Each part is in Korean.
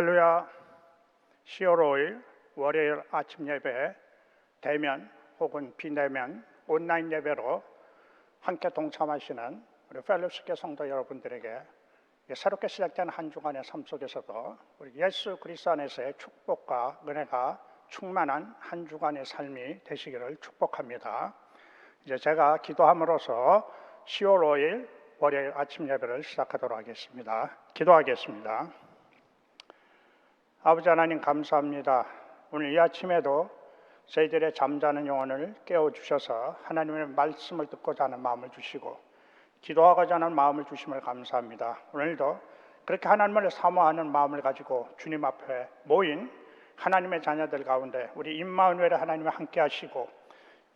할렐루야 10월 5일 월요일 아침 예배 대면 혹은 비대면 온라인 예배로 함께 동참하시는 우리 펠로스교 성도 여러분들에게 이 새롭게 시작된 한 주간의 삶 속에서도 우리 예수 그리스도 안에서의 축복과 은혜가 충만한 한 주간의 삶이 되시기를 축복합니다. 이제 제가 기도함으로써 10월 5일 월요일 아침 예배를 시작하도록 하겠습니다. 기도하겠습니다. 아버지 하나님 감사합니다. 오늘 이 아침에도 저희들의 잠자는 영혼을 깨워 주셔서 하나님의 말씀을 듣고자 하는 마음을 주시고 기도하고자 하는 마음을 주심을 감사합니다. 오늘도 그렇게 하나님을 사모하는 마음을 가지고 주님 앞에 모인 하나님의 자녀들 가운데 우리 임마누엘 하나님과 함께 하시고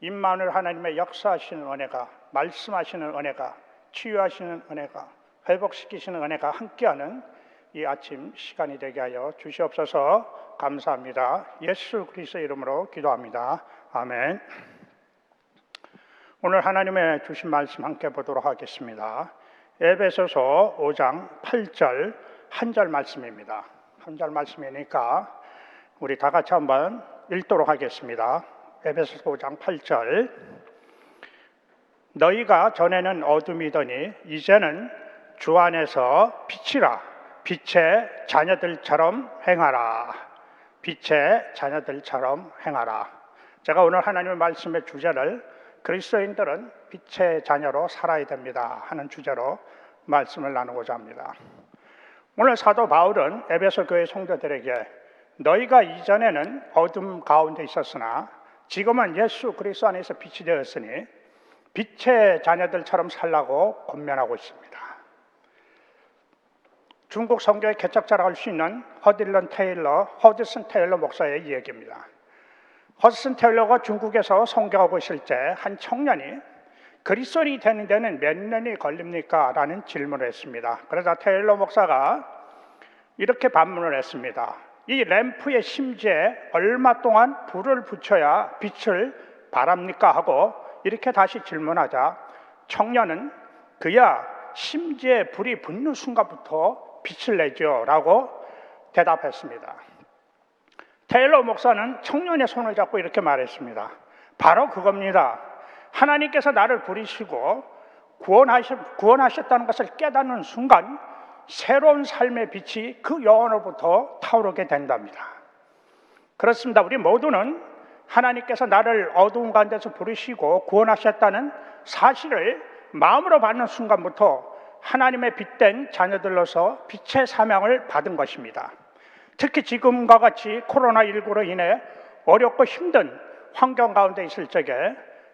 임마누엘 하나님의 역사하시는 은혜가 말씀하시는 은혜가 치유하시는 은혜가 회복시키시는 은혜가 함께하는 이 아침 시간이 되게 하여 주시옵소서 감사합니다. 예수 그리스도 이름으로 기도합니다. 아멘. 오늘 하나님의 주신 말씀 함께 보도록 하겠습니다. 에베소서 5장 8절 한 절 말씀입니다. 한 절 말씀이니까 우리 다 같이 한번 읽도록 하겠습니다. 에베소서 5장 8절 너희가 전에는 어둠이더니 이제는 주 안에서 빛이라 빛의 자녀들처럼 행하라. 빛의 자녀들처럼 행하라. 제가 오늘 하나님의 말씀의 주제를 그리스도인들은 빛의 자녀로 살아야 됩니다 하는 주제로 말씀을 나누고자 합니다. 오늘 사도 바울은 에베소 교회 성도들에게 너희가 이전에는 어둠 가운데 있었으나 지금은 예수 그리스도 안에서 빛이 되었으니 빛의 자녀들처럼 살라고 권면하고 있습니다. 중국 성교의 개척자라고 할수 있는 허딜런 테일러, 허드슨 테일러 목사의 이야기입니다. 허드슨 테일러가 중국에서 성교하고 있을 때 한 청년이 그리스도인이 되는 데는 몇 년이 걸립니까? 라는 질문을 했습니다. 그러자 테일러 목사가 이렇게 반문을 했습니다. 이 램프의 심지에 얼마 동안 불을 붙여야 빛을 바랍니까? 하고 이렇게 다시 질문하자 청년은 그야 심지에 불이 붙는 순간부터 빛을 내죠 라고 대답했습니다. 테일러 목사는 청년의 손을 잡고 이렇게 말했습니다. 바로 그겁니다. 하나님께서 나를 부리시고 구원하셨, 구원하셨다는 것을 깨닫는 순간 새로운 삶의 빛이 그 영혼으로부터 타오르게 된답니다. 그렇습니다. 우리 모두는 하나님께서 나를 어두운 가운데서 부르시고 구원하셨다는 사실을 마음으로 받는 순간부터 하나님의 빛된 자녀들로서 빛의 사명을 받은 것입니다. 특히 지금과 같이 코로나19로 인해 어렵고 힘든 환경 가운데 있을 적에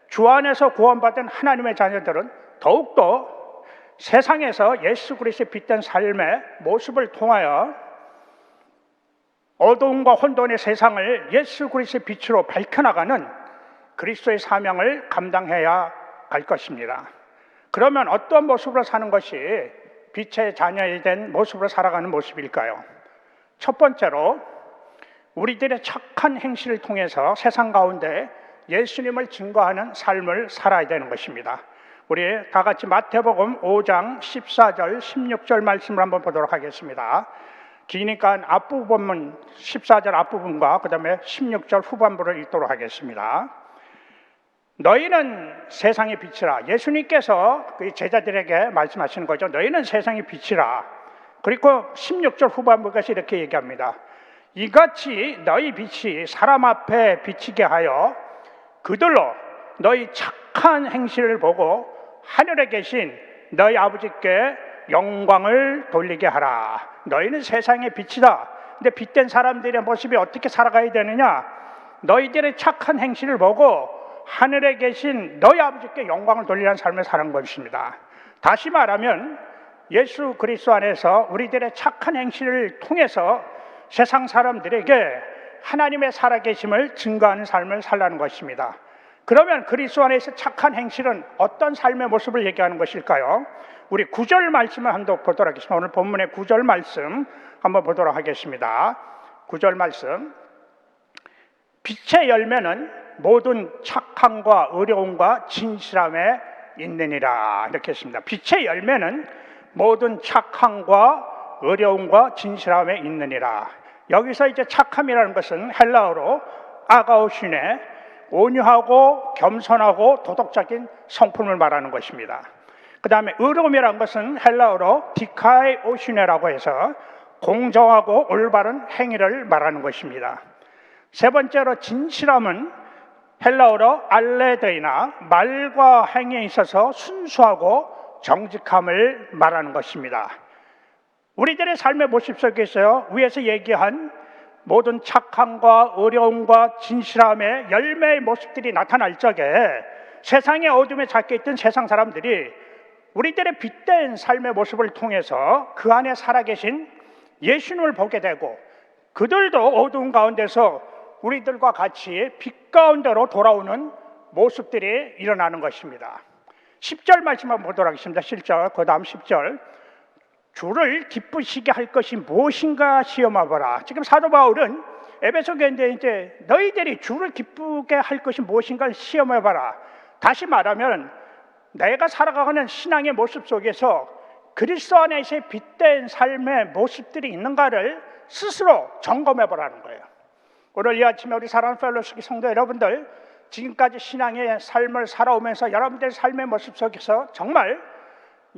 주 안에서 구원받은 하나님의 자녀들은 더욱더 세상에서 예수 그리스도의 빛된 삶의 모습을 통하여 어두움과 혼돈의 세상을 예수 그리스도의 빛으로 밝혀나가는 그리스도의 사명을 감당해야 할 것입니다. 그러면 어떤 모습으로 사는 것이 빛의 자녀에 된 모습으로 살아가는 모습일까요? 첫 번째로 우리들의 착한 행실을 통해서 세상 가운데 예수님을 증거하는 삶을 살아야 되는 것입니다. 우리 다 같이 마태복음 5장 14절, 16절 말씀을 한번 보도록 하겠습니다. 기니까 앞부분은 14절 앞부분과 그 다음에 16절 후반부를 읽도록 하겠습니다. 너희는 세상의 빛이라. 예수님께서 그 제자들에게 말씀하시는 거죠. 너희는 세상의 빛이라. 그리고 16절 후반부까지 이렇게 얘기합니다. 이같이 너희 빛이 사람 앞에 비치게 하여 그들로 너희 착한 행실을 보고 하늘에 계신 너희 아버지께 영광을 돌리게 하라. 너희는 세상의 빛이다. 근데 빛된 사람들의 모습이 어떻게 살아가야 되느냐? 너희들의 착한 행실을 보고 하늘에 계신 너희 아버지께 영광을 돌리는 삶을 사는 것입니다. 다시 말하면 예수 그리스도 안에서 우리들의 착한 행실을 통해서 세상 사람들에게 하나님의 살아계심을 증거하는 삶을 살라는 것입니다. 그러면 그리스도 안에서 착한 행실은 어떤 삶의 모습을 얘기하는 것일까요? 우리 구절 말씀을 한번 보도록 하겠습니다. 오늘 본문의 구절 말씀 한번 보도록 하겠습니다. 구절 말씀. 빛의 열매는 모든 착함과 의로움과 진실함에 있느니라. 이렇게 했습니다. 빛의 열매는 모든 착함과 어려움과 진실함에 있느니라. 여기서 이제 착함이라는 것은 헬라어로 아가오신의 온유하고 겸손하고 도덕적인 성품을 말하는 것입니다. 그 다음에 의로움이라는 것은 헬라어로 디카이 오시네라고 해서 공정하고 올바른 행위를 말하는 것입니다. 세 번째로 진실함은 헬라어로 알레데이나 말과 행위에 있어서 순수하고 정직함을 말하는 것입니다. 우리들의 삶의 모습 속에서 위에서 얘기한 모든 착함과 어려움과 진실함의 열매의 모습들이 나타날 적에 세상의 어둠에 잡혀 있던 세상 사람들이 우리들의 빛된 삶의 모습을 통해서 그 안에 살아계신 예수님을 보게 되고 그들도 어두운 가운데서 우리들과 같이 빛 가운데로 돌아오는 모습들이 일어나는 것입니다. 10절 말씀만 보도록 하겠습니다. 7절, 그 다음 10절. 주를 기쁘시게 할 것이 무엇인가 시험하거라. 지금 사도 바울은 에베소 교인데 이제 너희들이 주를 기쁘게 할 것이 무엇인가를 시험해봐라. 다시 말하면 내가 살아가는 신앙의 모습 속에서 그리스도 안에서의 빛된 삶의 모습들이 있는가를 스스로 점검해보라는 거예요. 오늘 이 아침에 우리 사랑하는 펠로스기 성도 여러분들 지금까지 신앙의 삶을 살아오면서 여러분들의 삶의 모습 속에서 정말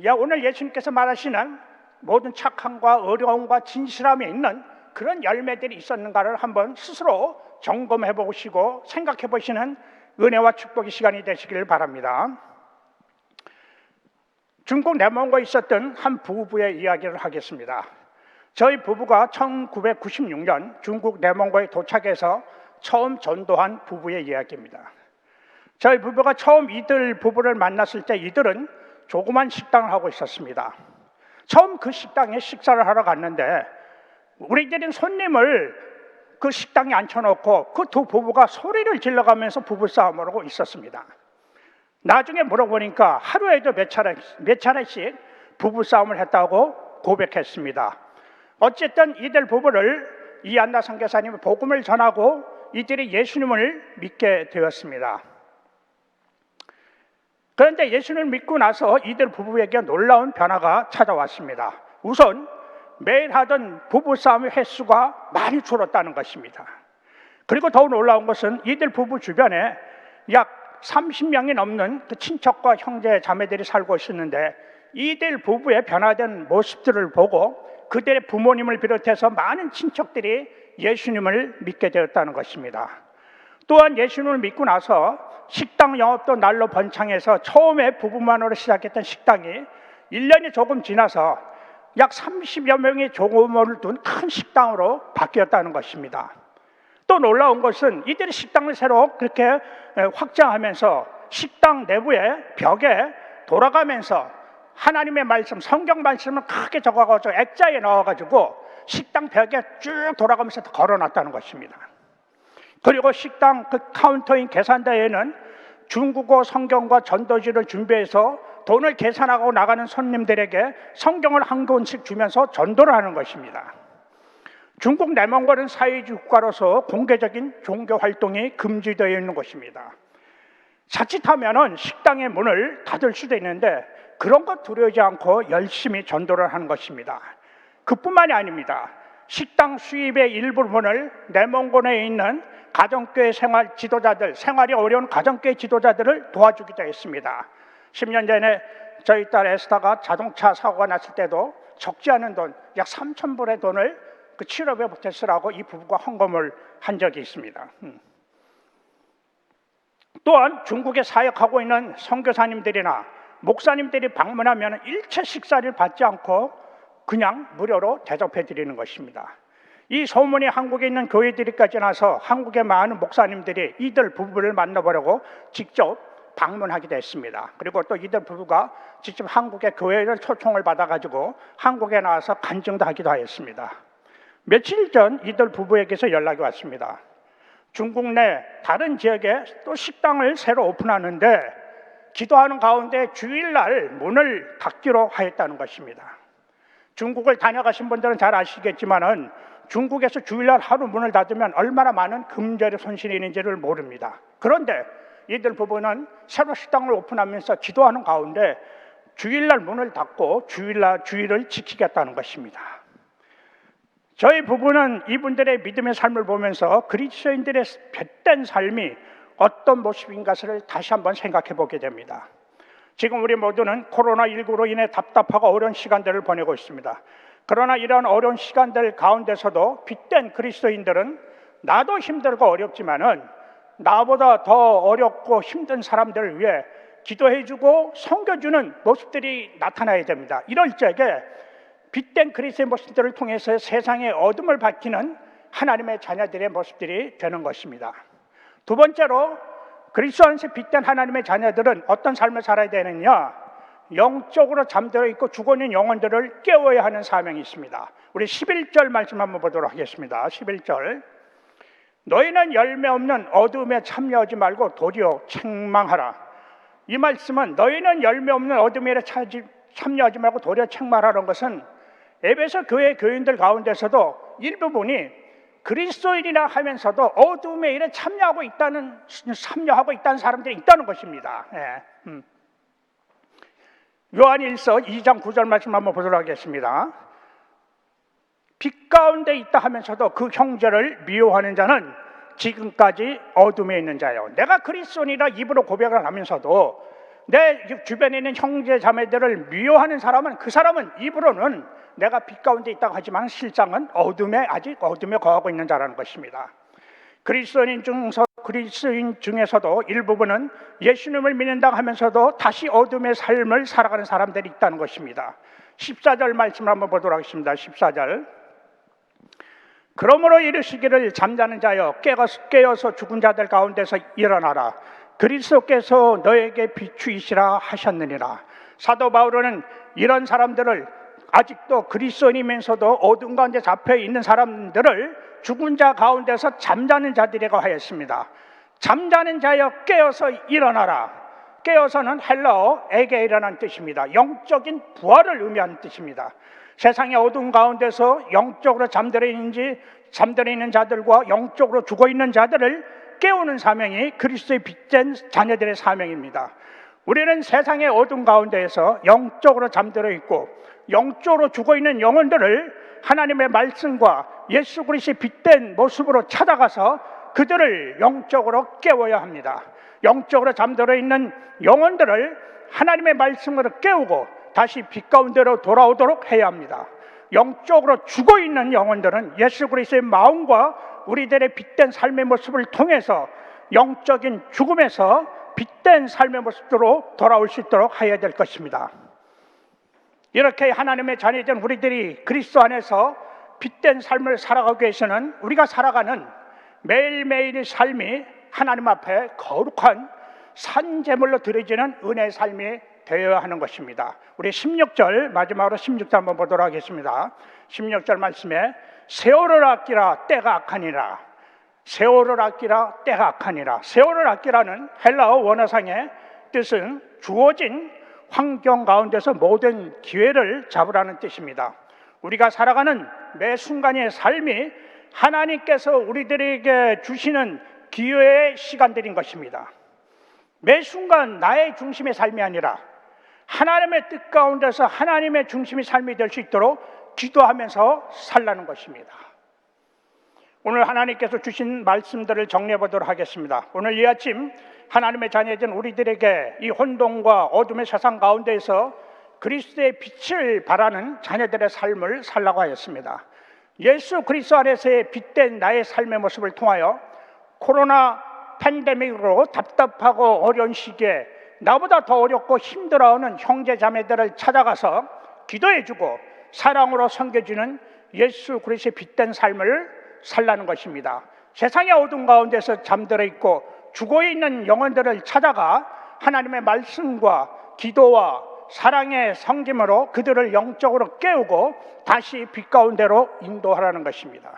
야 오늘 예수님께서 말하시는 모든 착함과 어려움과 진실함에 있는 그런 열매들이 있었는가를 한번 스스로 점검해 보시고 생각해 보시는 은혜와 축복의 시간이 되시길 바랍니다. 중국 내몽고에 있었던 한 부부의 이야기를 하겠습니다. 저희 부부가 1996년 중국 내몽고에 도착해서 처음 전도한 부부의 이야기입니다. 저희 부부가 처음 이들 부부를 만났을 때 이들은 조그만 식당을 하고 있었습니다. 처음 그 식당에 식사를 하러 갔는데 우리들은 손님을 그 식당에 앉혀놓고 그 두 부부가 소리를 질러가면서 부부싸움을 하고 있었습니다. 나중에 물어보니까 하루에도 몇 차례, 몇 차례씩 부부싸움을 했다고 고백했습니다. 어쨌든 이들 부부를 이안나 선교사님이 복음을 전하고 이들이 예수님을 믿게 되었습니다. 그런데 예수님을 믿고 나서 이들 부부에게 놀라운 변화가 찾아왔습니다. 우선 매일 하던 부부싸움의 횟수가 많이 줄었다는 것입니다. 그리고 더 놀라운 것은 이들 부부 주변에 약 30명이 넘는 그 친척과 형제 자매들이 살고 있었는데 이들 부부의 변화된 모습들을 보고 그들의 부모님을 비롯해서 많은 친척들이 예수님을 믿게 되었다는 것입니다. 또한 예수님을 믿고 나서 식당 영업도 날로 번창해서 처음에 부부만으로 시작했던 식당이 1년이 조금 지나서 약 30여 명의 종업원을 둔 큰 식당으로 바뀌었다는 것입니다. 또 놀라운 것은 이들이 식당을 새로 그렇게 확장하면서 식당 내부에 벽에 돌아가면서 하나님의 말씀, 성경 말씀을 크게 적어가지고 액자에 넣어가지고 식당 벽에 쭉 돌아가면서 걸어놨다는 것입니다. 그리고 식당 그 카운터인 계산대에는 중국어 성경과 전도지를 준비해서 돈을 계산하고 나가는 손님들에게 성경을 한 권씩 주면서 전도를 하는 것입니다. 중국 내몽골은 사회주의 국가로서 공개적인 종교 활동이 금지되어 있는 것입니다. 자칫하면 식당의 문을 닫을 수도 있는데 그런 것 두려워하지 않고 열심히 전도를 하는 것입니다. 그뿐만이 아닙니다. 식당 수입의 일부분을 내몽골에 있는 가정교회 생활 지도자들, 생활이 어려운 가정교회 지도자들을 도와주기도 했습니다. 10년 전에 저희 딸 에스타가 자동차 사고가 났을 때도 적지 않은 돈, 약 3천 불의 돈을 그 치료비에 보태 쓰라고 이 부부가 헌금을 한 적이 있습니다. 음. 또한 중국에 사역하고 있는 선교사님들이나 목사님들이 방문하면 일체 식사를 받지 않고 그냥 무료로 대접해 드리는 것입니다. 이 소문이 한국에 있는 교회들이까지 나서 한국의 많은 목사님들이 이들 부부를 만나보려고 직접 방문하기도 했습니다. 그리고 또 이들 부부가 직접 한국의 교회를 초청을 받아가지고 한국에 나와서 간증도 하기도 하였습니다. 며칠 전 이들 부부에게서 연락이 왔습니다. 중국 내 다른 지역에 또 식당을 새로 오픈하는데 기도하는 가운데 주일날 문을 닫기로 하였다는 것입니다. 중국을 다녀가신 분들은 잘 아시겠지만은 중국에서 주일날 하루 문을 닫으면 얼마나 많은 금전의 손실이 있는지를 모릅니다. 그런데 이들 부부는 새로 식당을 오픈하면서 기도하는 가운데 주일날 문을 닫고 주일날 주일을 지키겠다는 것입니다. 저희 부부는 이분들의 믿음의 삶을 보면서 그리스도인들의 볕된 삶이 어떤 모습인가를 다시 한번 생각해 보게 됩니다. 지금 우리 모두는 코로나19로 인해 답답하고 어려운 시간들을 보내고 있습니다. 그러나 이런 어려운 시간들 가운데서도 빛된 그리스도인들은 나도 힘들고 어렵지만은 나보다 더 어렵고 힘든 사람들을 위해 기도해주고 섬겨주는 모습들이 나타나야 됩니다. 이럴 적에 빛된 그리스도의 모습들을 통해서 세상의 어둠을 밝히는 하나님의 자녀들의 모습들이 되는 것입니다. 두 번째로 그리스도 안에서 빛된 하나님의 자녀들은 어떤 삶을 살아야 되느냐? 영적으로 잠들어 있고 죽어 있는 영혼들을 깨워야 하는 사명이 있습니다. 우리 11절 말씀 한번 보도록 하겠습니다. 11절. 너희는 열매 없는 어둠에 참여하지 말고 도리어 책망하라. 이 말씀은 너희는 열매 없는 어둠에 참여하지 말고 도리어 책망하라는 것은 에베소 교회 교인들 가운데서도 일부분이 그리스도인이라 하면서도 어둠에 일에 참여하고 있다는 참여하고 있다는 사람들이 있다는 것입니다. 예, 음. 요한일서 2장 9절 말씀 한번 보도록 하겠습니다. 빛 가운데 있다 하면서도 그 형제를 미워하는 자는 지금까지 어둠에 있는 자요. 내가 그리스도인이라 입으로 고백을 하면서도 내 주변에 있는 형제 자매들을 미워하는 사람은 그 사람은 입으로는 내가 빛 가운데 있다고 하지만 실상은 어둠에 아직 어둠에 거하고 있는 자라는 것입니다. 그리스도인 중서 그리스도인 중에서도 일부분은 예수님을 믿는다고 하면서도 다시 어둠의 삶을 살아가는 사람들이 있다는 것입니다. 14절 말씀을 한번 보도록 하겠습니다. 14절. 그러므로 이르시기를 잠자는 자여 깨어서 죽은 자들 가운데서 일어나라. 그리스도께서 너에게 비추이시라 하셨느니라. 사도 바울은 이런 사람들을 아직도 그리스도인이면서도 어둠 가운데 잡혀 있는 사람들을 죽은 자 가운데서 잠자는 자들이라고 하였습니다. 잠자는 자여 깨어서 일어나라. 깨어서는 헬라어 에게 일어난 뜻입니다. 영적인 부활을 의미하는 뜻입니다. 세상의 어둠 가운데서 영적으로 잠들어 있는지 잠들어 있는 자들과 영적으로 죽어 있는 자들을 깨우는 사명이 그리스도의 빛된 자녀들의 사명입니다. 우리는 세상의 어둠 가운데에서 영적으로 잠들어 있고 영적으로 죽어 있는 영혼들을 하나님의 말씀과 예수 그리스도의 빛된 모습으로 찾아가서 그들을 영적으로 깨워야 합니다. 영적으로 잠들어 있는 영혼들을 하나님의 말씀으로 깨우고 다시 빛 가운데로 돌아오도록 해야 합니다. 영적으로 죽어 있는 영혼들은 예수 그리스도의 마음과 우리들의 빛된 삶의 모습을 통해서 영적인 죽음에서 빛된 삶의 모습으로 돌아올 수 있도록 해야 될 것입니다. 이렇게 하나님의 자녀된 우리들이 그리스도 안에서 빛된 삶을 살아가기 위해서는 우리가 살아가는 매일매일의 삶이 하나님 앞에 거룩한 산제물로 드려지는 은혜의 삶이 되어야 하는 것입니다. 우리 16절 마지막으로 16절 한번 보도록 하겠습니다. 16절 말씀에 세월을 아끼라 때가 악하니라 세월을 아끼라 때가 악하니라 세월을 아끼라는 헬라어 원어상의 뜻은 주어진 환경 가운데서 모든 기회를 잡으라는 뜻입니다. 우리가 살아가는 매 순간의 삶이 하나님께서 우리들에게 주시는 기회의 시간들인 것입니다. 매 순간 나의 중심의 삶이 아니라 하나님의 뜻 가운데서 하나님의 중심의 삶이 될 수 있도록 기도하면서 살라는 것입니다. 오늘 하나님께서 주신 말씀들을 정리해 보도록 하겠습니다. 오늘 이 아침 하나님의 자녀된 우리들에게 이 혼돈과 어둠의 세상 가운데에서 그리스도의 빛을 바라는 자녀들의 삶을 살라고 하였습니다. 예수 그리스도 안에서의 빛된 나의 삶의 모습을 통하여 코로나 팬데믹으로 답답하고 어려운 시기에 나보다 더 어렵고 힘들어하는 형제 자매들을 찾아가서 기도해주고 사랑으로 섬겨주는 예수 그리스도의 빛된 삶을 살라는 것입니다. 세상의 어둠 가운데서 잠들어 있고 죽어 있는 영혼들을 찾아가 하나님의 말씀과 기도와 사랑의 성김으로 그들을 영적으로 깨우고 다시 빛 가운데로 인도하라는 것입니다.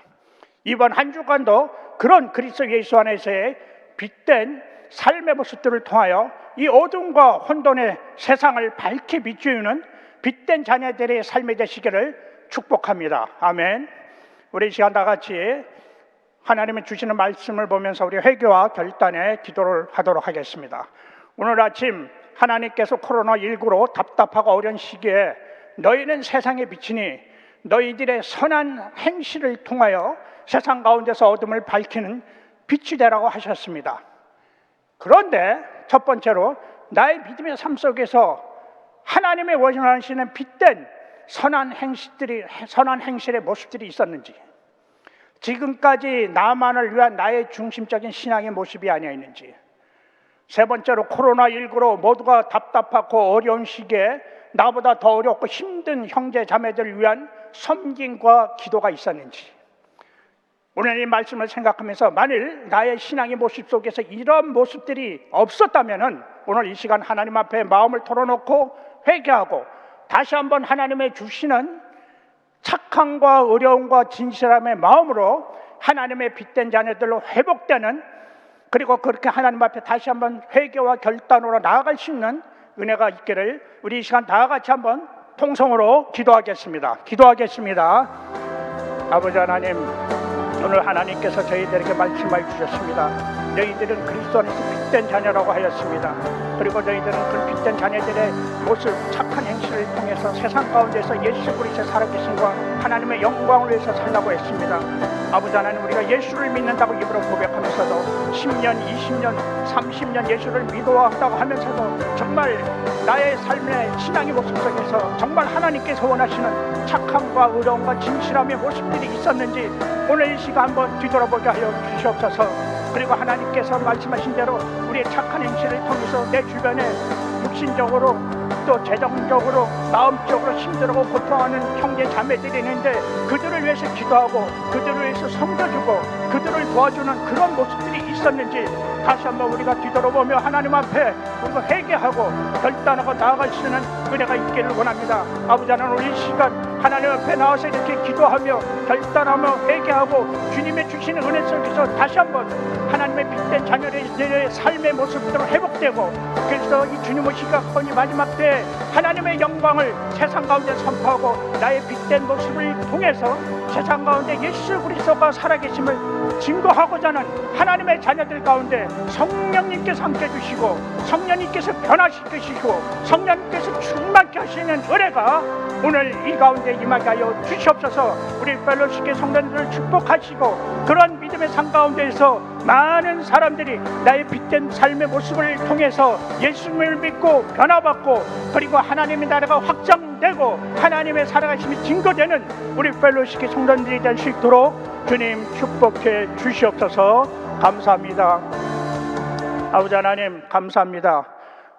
이번 한 주간도 그런 그리스도 예수 안에서의 빛된 삶의 모습들을 통하여 이 어둠과 혼돈의 세상을 밝게 비추는 빛된 자녀들의 삶이 되시기를 축복합니다. 아멘. 우리 시간 다 같이 하나님의 주시는 말씀을 보면서 우리 회개와 결단의 기도를 하도록 하겠습니다. 오늘 아침 하나님께서 코로나19로 답답하고 어려운 시기에 너희는 세상에 비치니 너희들의 선한 행실을 통하여 세상 가운데서 어둠을 밝히는 빛이 되라고 하셨습니다. 그런데 첫 번째로 나의 믿음의 삶 속에서 하나님의 원하시는 빛된 선한 행실들이 선한 행실의 모습들이 있었는지 지금까지 나만을 위한 나의 중심적인 신앙의 모습이 아니어 있는지 세 번째로 코로나19로 모두가 답답하고 어려운 시기에 나보다 더 어렵고 힘든 형제 자매들을 위한 섬김과 기도가 있었는지 오늘 이 말씀을 생각하면서 만일 나의 신앙의 모습 속에서 이런 모습들이 없었다면은 오늘 이 시간 하나님 앞에 마음을 털어놓고 회개하고 다시 한번 하나님의 주시는 착함과 어려움과 진실함의 마음으로 하나님의 빛된 자녀들로 회복되는 그리고 그렇게 하나님 앞에 다시 한번 회개와 결단으로 나아갈 수 있는 은혜가 있기를 우리 이 시간 다 같이 한번 통성으로 기도하겠습니다. 기도하겠습니다. 아버지 하나님 오늘 하나님께서 저희들에게 말씀해 주셨습니다. 너희들은 그리스도 안에서 빛된 자녀라고 하였습니다. 그리고 너희들은 그 빛된 자녀들의 모습, 착한 행실을 통해서 세상 가운데서 예수 그리스도의 살아계신과 하나님의 영광을 위해서 살라고 했습니다. 아버지 하나님 우리가 예수를 믿는다고 입으로 고백하면서도 10년, 20년, 30년 예수를 믿어왔다고 하면서도 정말 나의 삶의 신앙의 모습 속에서 정말 하나님께서 원하시는 착함과 의로움과 진실함의 모습들이 있었는지 오늘 이 시간 한번 뒤돌아보게 하여 주시옵소서. 그리고 하나님께서 말씀하신 대로 우리의 착한 행실을 통해서 내 주변에 육신적으로 또 재정적으로 마음적으로 힘들고 고통하는 형제 자매들이 있는데 그들을 위해서 기도하고 그들을 위해서 섬겨주고 그들을 도와주는 그런 모습들이 있었는지 다시 한번 우리가 뒤돌아보며 하나님 앞에 우리가 회개하고 결단하고 나아갈 수 있는 은혜가 있기를 원합니다. 아버지 하나님 우리 이 시간 하나님 앞에 나와서 이렇게 기도하며 결단하며 회개하고 주님의 주시는 은혜 속에서 다시 한번 하나님의 빛된 자녀의 삶의 모습대로 회복되고 그래서 이 주님 오시가 거의 마지막 때 하나님의 영광을 세상 가운데 선포하고 나의 빛된 모습을 통해서 세상 가운데 예수 그리스도가 살아계심을 증거하고자 하는 하나님의 자녀들 가운데 성령님께서 함께 주시고 성령님께서 변화시키시고 성령님께서 충만케 하시는 은혜가 오늘 이 가운데 임하게 하여 주시옵소서. 우리 펠로시의 성도들을 축복하시고 그런 믿음의 삶 가운데에서 많은 사람들이 나의 빛된 삶의 모습을 통해서 예수님을 믿고 변화받고 그리고 하나님의 나라가 확장되고 하나님의 살아가심이 증거되는 우리 펠로시의 성도들이 될 수 있도록 주님 축복해 주시옵소서 감사합니다. 아버지 하나님 감사합니다.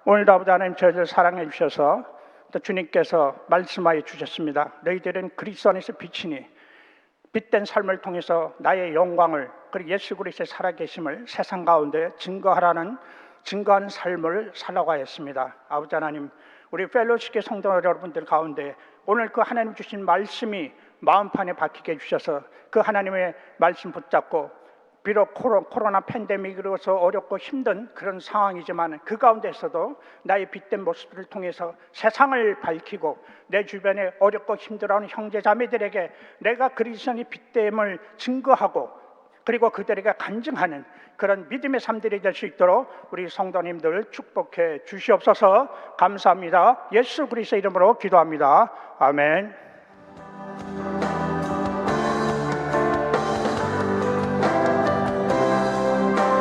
오늘도 아버지 하나님 저희를 사랑해 주셔서 또 주님께서 말씀하여 주셨습니다. 너희들은 그리스도 안에서 빛이니 빛된 삶을 통해서 나의 영광을 그리고 예수 그리스도의 살아계심을 세상 가운데 증거하라는 증거하는 삶을 살라고 하였습니다. 아버지 하나님, 우리 펠로시계 성도 여러분들 가운데 오늘 그 하나님 주신 말씀이 마음판에 박히게 해주셔서 그 하나님의 말씀 붙잡고 비록 코로, 코로나 팬데믹으로서 어렵고 힘든 그런 상황이지만 그 가운데서도 나의 빛된 모습을 통해서 세상을 밝히고 내 주변에 어렵고 힘들어하는 형제 자매들에게 내가 그리스도의 빛됨을 증거하고 그리고 그들에게 간증하는 그런 믿음의 삶들이 될 수 있도록 우리 성도님들 축복해 주시옵소서 감사합니다. 예수 그리스도 이름으로 기도합니다. 아멘.